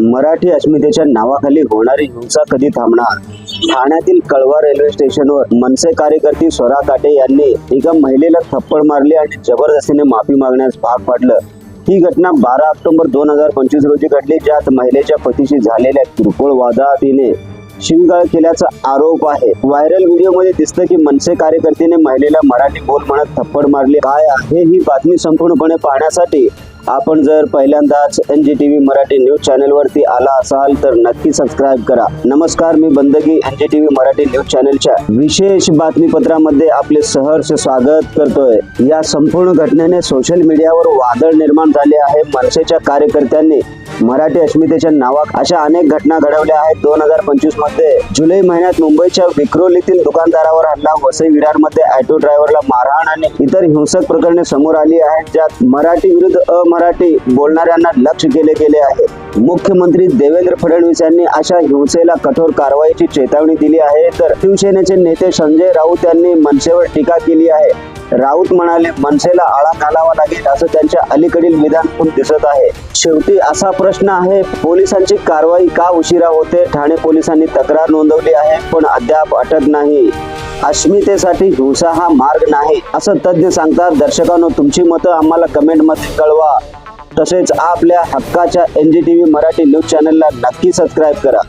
मराठी अस्मितेच्या नावाखाली होणारी हिंसा कधी थांबणार? ठाण्यातील कळवा रेल्वे स्टेशनवर मनसे कार्यकर्ती स्वरा काटे यांनी एका महिलेला थप्पड मारली आणि जबरदस्तीने माफी मागण्यास भाग पाडलं. ही घटना बारा ऑक्टोबर दोन हजार पंचवीस रोजी घडली ज्यात महिलेच्या पतीशी झालेल्या किरकोळ वादातीने शिवगाळ केल्याचा आरोप आहे. व्हायरल व्हिडिओमध्ये दिसतं की मनसे कार्यकर्त्याने महिलेला मराठी बोल म्हणत थप्पड मारली. काय आहे ही बातमी संपूर्णपणे पाहण्यासाठी आपण जर पहिल्यांदाच N G T V Marathi news चॅनलवरती आला असाल तर नक्की सबस्क्राईब करा. नमस्कार मी Bandagi N G T V Marathi news चॅनलच्या विशेष बातमीपत्रामध्ये आपले सहर्ष स्वागत करतोय. या संपूर्ण घटनेने सोशल मीडियावर वादळ निर्माण झाले आहे. मनसेच्या कार्यकर्त्यांनी मराठी अस्मितेच्या नावात अशा अनेक घटना घडवल्या आहेत. दोन हजार पंचवीसमध्ये जुलै महिन्यात मुंबईच्या विक्रोलीतील दुकानदारावर हल्ला. वसई विरारमध्ये ऑटो ड्रायव्हरला मारहाण आणि इतर हिंसक प्रकरणे समोर आली आहेत ज्यात मराठी विरुद्ध अमराठी बोलणाऱ्यांना लक्ष केले गेले आहे. मुख्यमंत्री देवेंद्र फडणवीस यांनी अशा हिंसेला कठोर कारवाईची चेतावणी दिली आहे. तर शिवसेनेचे नेते संजय राऊत यांनी मनसेवर टीका केली आहे. राऊत म्हणाले मनसेला आळा घालावा लागेल असं त्यांच्या अलीकडील विधान दिसत आहे. शेवटी असा प्रश्न आहे पोलिसांची कारवाई का उशिरा होते? ठाणे पोलिसांनी तक्रार नोंदवली आहे पण अद्याप अटक नाही. अस्मितेसाठी हिंसा हा मार्ग नाही असं तज्ज्ञ सांगतात. दर्शकांनो तुमची मतं आम्हाला कमेंटमध्ये कळवा. तसेच आपल्या हक्काच्या N G T V Marathi news चॅनलला नक्की सबस्क्राईब करा.